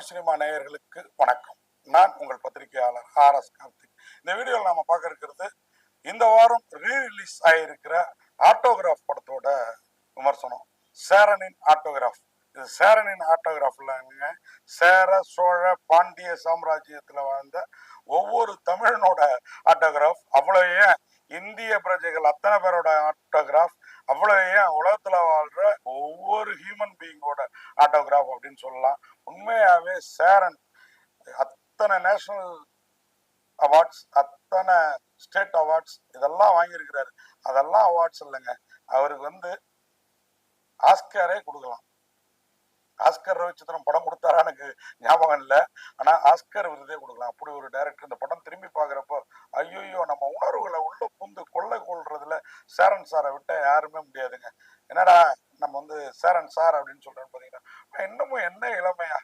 Tamil cinema நேயர்களுக்கு வணக்கம். நான் உங்கள் பத்திரிகையாளர் ஆர் எஸ் கார்த்திக். இந்த வீடியோவில் நம்ம பார்க்க இருக்கிறது இந்த வாரம் ரீ ரிலீஸ் ஆகியிருக்கிற ஆட்டோகிராஃப் படத்தோட விமர்சனம். சேரனின் ஆட்டோகிராஃப். இது சேரனின் ஆட்டோகிராஃப்லங்க சேர சோழ பாண்டிய சாம்ராஜ்யத்தில் வாழ்ந்த ஒவ்வொரு தமிழனோட ஆட்டோகிராஃப். அவ்வளோ ஏன்? இந்திய பிரஜைகள் அத்தனை பேரோட ஆட்டோகிராஃப். அவ்வளோ ஏன் உலகத்துல வாழ்ற ஒவ்வொரு ஹியூமன் பீயிங்கோட ஆட்டோகிராஃப் அப்படின்னு சொல்லலாம். உண்மையாவே சேரன் அத்தனை நேஷனல் அவார்ட்ஸ் அத்தனை ஸ்டேட் அவார்ட்ஸ் இதெல்லாம் வாங்கியிருக்கிறாரு. அதெல்லாம் அவார்ட்ஸ் இல்லைங்க. அவருக்கு வந்து ஆஸ்கரே கொடுக்கலாம். ஆஸ்கர் ரவிச்சந்திரன் படம் கொடுத்தாரா எனக்கு ஞாபகம் இல்லை. ஆனா ஆஸ்கர் விருதே கொடுக்கலாம். அப்படி ஒரு டைரக்டர் இந்த படம் திரும்பி பார்க்குறப்போ ஐயோயோ நம்ம உணர்வுகளை உள்ள புந்து கொள்ளை கொள்றதுல சேரன் சாரை விட்டால் யாருமே முடியாதுங்க. என்னடா நம்ம வந்து சேரன் சார் அப்படின்னு சொல்கிறேன்னு பார்த்தீங்கன்னா இன்னமும் என்ன இளமையா?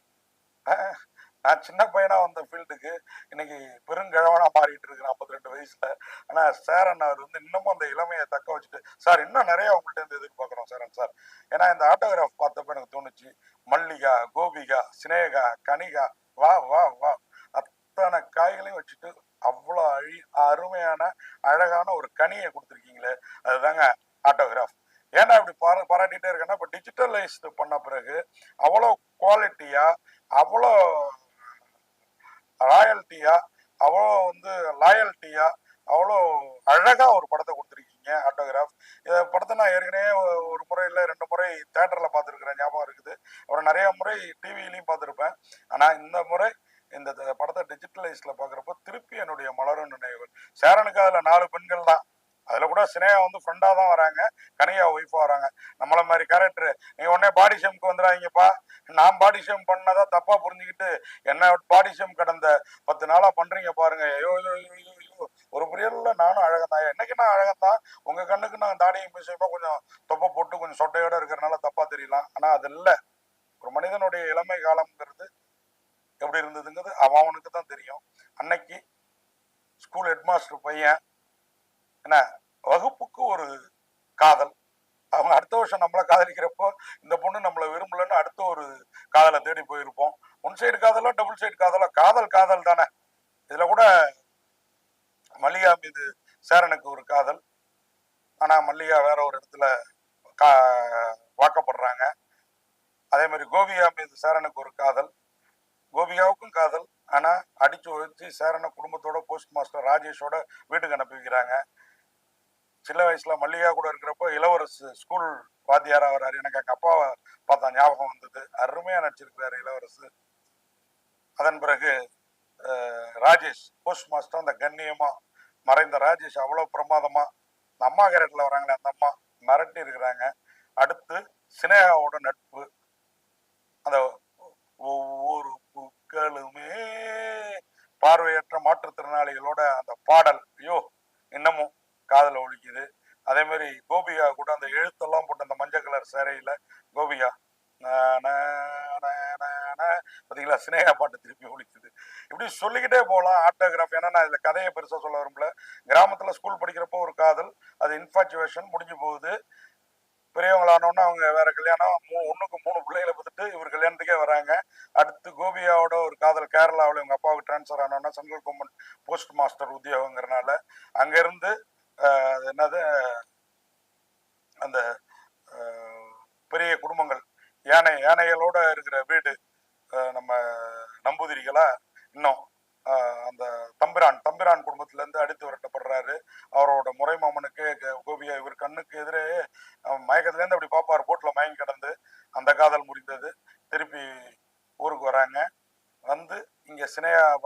நான் சின்ன பையனா வந்த ஃபீல்டுக்கு இன்னைக்கு பெருங்கிழவனா மாறிட்டு இருக்கிறேன் ஐம்பத்தி ரெண்டு வயசுல. ஆனா சேரன் அவர் வந்து இன்னமும் அந்த இளமையை தக்க வச்சுட்டு சார் இன்னும் நிறைய அவங்கள்ட்ட இருந்து எதிர்பார்க்குறோம் சேரன் சார் ஏன்னா இந்த ஆட்டோகிராஃப் பார்த்தப்ப எனக்கு தோணுச்சு மல்லிகா கோபிகா சினேகா கனிகா வா வா வா அத்தனை காய்களையும் வச்சுட்டு அவ்வளோ அழி அருமையான அழகான ஒரு கனியை கொடுத்துருக்கீங்களே அதுதாங்க ஆட்டோகிராஃப். ஏன்னா இப்படி பாரா பாராட்டிகிட்டே இருக்கேன்னா இப்போ டிஜிட்டலைஸ்டு பண்ண பிறகு அவ்வளோ குவாலிட்டியாக அவ்வளோ ராயல்ட்டியாக அவ்வளோ வந்து லாயல்ட்டியாக அவ்வளோ அழகாக ஒரு படத்தை கொடுத்துருக்கீங்க. ஆட்டோகிராஃப் இந்த படத்தை நான் ஏற்கனவே ஒரு முறை இல்லை ரெண்டு முறை தேட்டரில் பார்த்துருக்குறேன் ஞாபகம் இருக்குது. அப்புறம் நிறைய முறை டிவிலையும் பார்த்துருப்பேன் ஆனால் இந்த முறை இந்த படத்தை டிஜிட்டலைஸ்ல பார்க்குறப்போ திருப்பி என்னுடைய மலரும் நினைவுகள். சேரனுக்கு அதில் நாலு பெண்கள் தான். அதில் கூட சினேகா வந்து ஃப்ரெண்டாக தான் வராங்க. கனியா ஒய்ஃபாக வராங்க. நம்மள மாதிரி கேரக்டர் நீ உடனே பாடி ஷேம்க்கு வந்துடாங்கப்பா நான் பாடி ஷேம் பண்ணதா தப்பா புரிஞ்சுக்கிட்டு என்ன பாடி ஷேம் கடந்த பத்து நாளா பண்றீங்க பாருங்க. ஐயோ. ஒரு புரியல நானும் அழகன் தான் என்னைக்கு நான் அழகன் தான் உங்க கண்ணுக்கு நான் தாடியும் மியூசியமா கொஞ்சம் தொப்பை போட்டு கொஞ்சம் சொட்டையோட இருக்கிறனால தப்பா தெரியலாம். ஆனா அது இல்லை. ஒரு மனிதனுடைய இளமை காலம்ங்கிறது எப்படி இருந்ததுங்கிறது அவன் அவனுக்கு தான் தெரியும். அன்னைக்கு ஸ்கூல் ஹெட்மாஸ்டர் பையன் என்ன வகுப்புக்கு ஒரு காதல். அவங்க அடுத்த வருஷம் நம்மளை காதலிக்கிறப்போ இந்த பொண்ணு நம்மளை விரும்பலன்னு அடுத்த ஒரு காதலை தேடி போயிருப்போம். ஒன் சைடு காதலோ டபுள் சைடு காதலோ? காதல் காதல் தானே இதுல கூட மல்லிகா மீது சேரனுக்கு ஒரு காதல். ஆனா மல்லிகா வேற ஒரு இடத்துல கா வாக்கப்படுறாங்க. அதே மாதிரி கோபியா மீது சேரனுக்கு ஒரு காதல். கோபியாவுக்கும் காதல். ஆனா அடிச்சு ஒழிச்சு சேரனை குடும்பத்தோட போஸ்ட் மாஸ்டர் ராஜேஷோட வீட்டுக்கு அனுப்பி வைக்கிறாங்க. சின்ன வயசுல மல்லிகா கூட இருக்கிறப்போ இளவரசு ஸ்கூல் வாத்தியாரா வர்றாரு. எனக்கு எங்க அப்பாவை பார்த்தா ஞாபகம் வந்தது. அருமையா நடிச்சிருக்கிறாரு இளவரசு. அதன் பிறகு ராஜேஷ் போஸ்ட் மாஸ்டர் அந்த கண்ணியமா மறைந்த ராஜேஷ் அவ்வளவு பிரமாதமா இந்த அம்மா கேரட்ல வராங்களே அந்த அம்மா மிரட்டி இருக்கிறாங்க. அடுத்து சினேகாவோட நட்பு. அந்த ஒவ்வொரு பூக்களுமே பார்வையற்ற மாற்றுத்திறனாளிகளோட அந்த பாடல் ஐயோ இன்னமும் காதுல ஒழிக்குது அதே மாதிரி கோபிகா கூட அந்த எழுத்தெல்லாம் போட்டு அந்த மஞ்சள் கலர் சேரையில கோபிகா பார்த்தீங்களா சினேகா பாட்டு திருப்பி ஒழிக்குது. இப்படி சொல்லிக்கிட்டே போகலாம் ஆட்டோகிராஃப். ஏன்னா நான் இதில் கதையை பெருசாக சொல்ல விரும்பல. கிராமத்தில் ஸ்கூல் படிக்கிறப்போ ஒரு காதல் அது இன்ஃபாச்சுவேஷன் முடிஞ்சு போகுது. பெரியவங்களானோன்னா அவங்க வேற கல்யாணம் மூ ஒன்றுக்கு மூணு பிள்ளைகளை பார்த்துட்டு இவர் கல்யாணத்துக்கே வராங்க. அடுத்து கோபியாவோட ஒரு காதல் கேரளாவில் இவங்க அப்பாவுக்கு ட்ரான்ஸ்ஃபர் ஆனோன்னா சென்ட்ரல் கவர்மெண்ட் போஸ்ட் மாஸ்டர் உத்தியோகங்கிறனால அங்கேருந்து அது என்னது அந்த பெரிய குடும்பங்கள் யானை யானைகளோட இருக்கிற வீடு நம்ம நம்பூதிரிகளா இன்னும் அந்த தம்பிரான் தம்பிரான் குடும்பத்துல இருந்து அடித்து விரட்டப்படுறாரு. அவரோட முறை மாமனுக்கு க- கோபியா இவர் கண்ணுக்கு எதிரே மயக்கத்துலேருந்து மயக்கத்துல இருந்து அப்படி பாப்பாரு போட்டில் மயங்கி கிடந்து அந்த காதல் முடிந்தது திருப்பி ஊருக்கு வராங்க. வந்து இங்க சினையா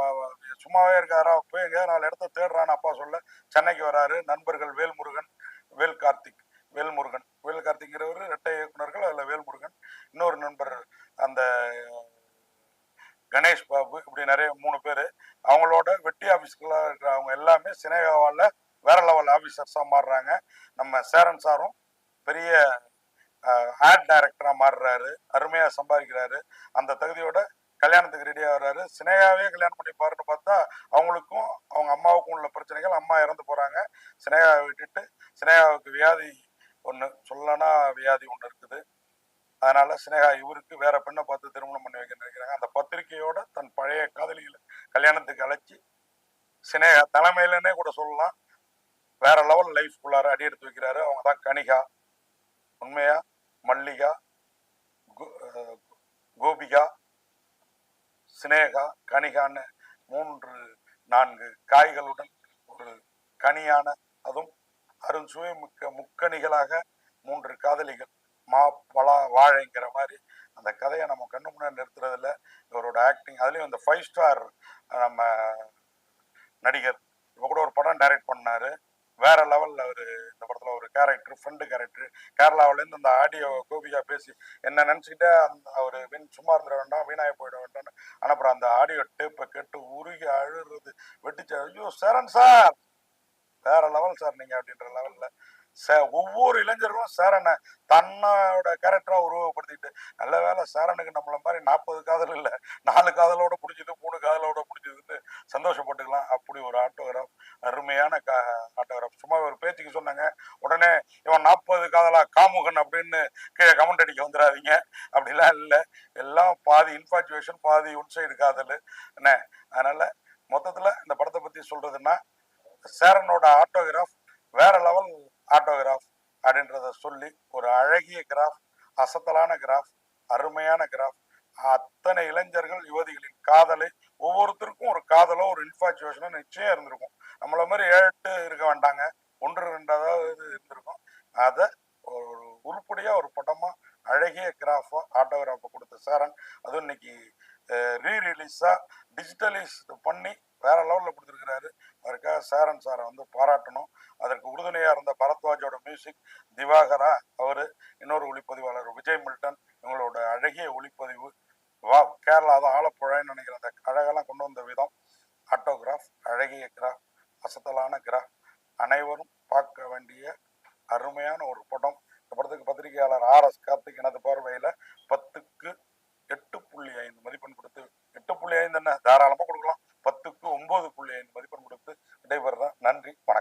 சும்மாவே இருக்காரா? போய் எங்கேயாவது நாலு இடத்த தேடுறான்னு அப்பா சொல்ல சென்னைக்கு வராரு. நண்பர்கள் வேல்முருகன் வேல் கார்த்திக் வேல்முருகன். வேல் கார்த்திக்ங்கிறவர் இரட்டை இயக்குனர்கள் அதில் வேல்முருகன். இன்னொரு நண்பர் அந்த கணேஷ் பாபு இப்படி நிறைய மூணு பேர். அவங்களோட வெட்டி ஆஃபீஸ்களாக இருக்கிற அவங்க எல்லாமே சினேகாவால் வேற லெவல் ஆஃபீஸர்ஸாக மாறுறாங்க. நம்ம சேரன் சாரும் பெரிய ஆர்ட் டைரக்டராக மாறுறாரு. அருமையாக சம்பாதிக்கிறாரு. அந்த தகுதியோட கல்யாணத்துக்கு ரெடியாக வர்றாரு சினேகாவே கல்யாணம் பண்ணி பாருன்னு பார்த்தா அவங்களுக்கும் அவங்க அம்மாவுக்கும் உள்ள பிரச்சனைகள் அம்மா இறந்து போகிறாங்க சினேகாவை விட்டுட்டு சினேகாவுக்கு வியாதி ஒன்று சொல்லனா வியாதி ஒன்று இருக்குது. அதனால சினேகா இவருக்கு வேற பெண்ணை பார்த்து திருமணம் பண்ணி வைக்க நினைக்கிறாங்க. அந்த பத்திரிகையோட தன் பழைய காதலிகளை கல்யாணத்துக்கு அழைச்சி சினேகா தலைமையிலனே கூட சொல்லலாம். வேற லெவல் லைஃப்குள்ளார அடி எடுத்து வைக்கிறாரு. அவங்க தான் கனிகா உண்மையா? மல்லிகா கோபிகா சினேகா கனிகான்னு மூன்று நான்கு காய்களுடன் ஒரு கனியான அதுவும் அருண் சுவை மிக்க முக்கணிகளாக மூன்று காதலிகள். மா பலா வாழைங்கிற மாதிரி அந்த கதையை நம்ம கண்ணு முன்னாடி நிறுத்துறதுல இவரோட ஆக்டிங் அதுலயும் இந்த ஃபைவ் ஸ்டார் நம்ம நடிகர். இப்போ கூட ஒரு படம் டைரக்ட் பண்ணாரு. வேற லெவல்ல அவரு இந்த படத்துல ஒரு கேரக்டர் ஃப்ரெண்டு கேரக்டர் கேரளாவில இருந்து அந்த ஆடியோ கோபியா பேசி என்ன நினைச்சுக்கிட்டே? அந்த அவர் வீண் சும்மா இருந்துட வேண்டாம் வீணாய போயிட வேண்டாம்னு. அனுப்புற அந்த ஆடியோ டேப்பை கேட்டு உருகி அழுறது வெட்டிச்சு ஐயோ சரண் சார்! வேற லெவல் சார் நீங்க அப்படின்ற லெவல்ல ஒவ்வொரு இளைஞரும் சாரனை தன்னோட கேரக்டரா உருவப்படுத்திட்டு நல்ல வேலை சாரனுக்கு நம்மள மாதிரி நாற்பது காதல் இல்ல நாலு காதலோட பிடிச்சது மூணு காதலோட பிடிச்சதுன்னு சந்தோஷப்பட்டுக்கலாம். அப்படி ஒரு ஆட்டோகிராஃப் அருமையான கா ஆட்டோகிராஃப். சும்மா ஒரு பேச்சுக்கு சொன்னாங்க உடனே இவன் நாற்பது காதலா காமுகன் அப்படின்னு கீழே கமெண்ட் அடிக்க வந்துடாதீங்க அப்படிலாம் இல்லை. எல்லாம் பாதி இன்ஃபாச்சுவேஷன் பாதி உன் சைடு காதல். என்ன அதனால மொத்தத்துல இந்த படத்தை பத்தி சொல்றதுன்னா சேரனோட ஆட்டோகிராஃப் வேற லெவல் ஆட்டோகிராஃப் அப்படின்றத சொல்லி ஒரு அழகிய கிராஃப் அசத்தலான கிராஃப் அருமையான கிராஃப். அத்தனை இளைஞர்கள் யுவதிகளின் காதலை ஒவ்வொருத்தருக்கும் ஒரு காதலோ ஒரு இன்ஃபாச்சுவேஷனோ நிச்சயம் இருந்திருக்கும். நம்மள மாதிரி ஏழு இருக்க வேண்டாங்க. ஒன்று ரெண்டாவது இருந்திருக்கும். அதை ஒரு உருப்படியா ஒரு படமா அழகிய கிராஃபா ஆட்டோகிராஃபை கொடுத்த சாரன். அதுவும் இன்னைக்கு ரீ ரிலீஸா டிஜிட்டலைஸ் பண்ணி வேற லெவல்ல கொடுத்துருக்கிறாரு. அதற்காக சாரன் சாரை வந்து பாராட்டணும். அதற்கு உறுதுணையாக இருந்த பரத்வாஜோட மியூசிக் திவாகரா அவர் இன்னொரு ஒளிப்பதிவாளர் விஜய் மில்டன் இவங்களோட அழகிய ஒளிப்பதிவு. வா கேரளா தான் ஆலப்புழான்னு நினைக்கிற அந்த அழகெல்லாம் கொண்டு வந்த விதம். ஆட்டோகிராஃப் அழகிய கிராஃப் அசத்தலான கிராஃப் அனைவரும் பார்க்க வேண்டிய அருமையான ஒரு படம். இந்த படத்துக்கு பத்திரிகையாளர் ஆர் எஸ் கார்த்திக் எனது பார்வையில் பத்துக்கு எட்டு புள்ளி ஐந்து மதிப்பெண் கொடுத்து எட்டு புள்ளி ஐந்து என்ன? தாராளமாக கொடுக்கலாம். பத்துக்கு ஒன்பது புள்ளி ஐந்து மதிப்பெண் கொடுத்து விடைபெறுறேன் நன்றி வணக்கம்.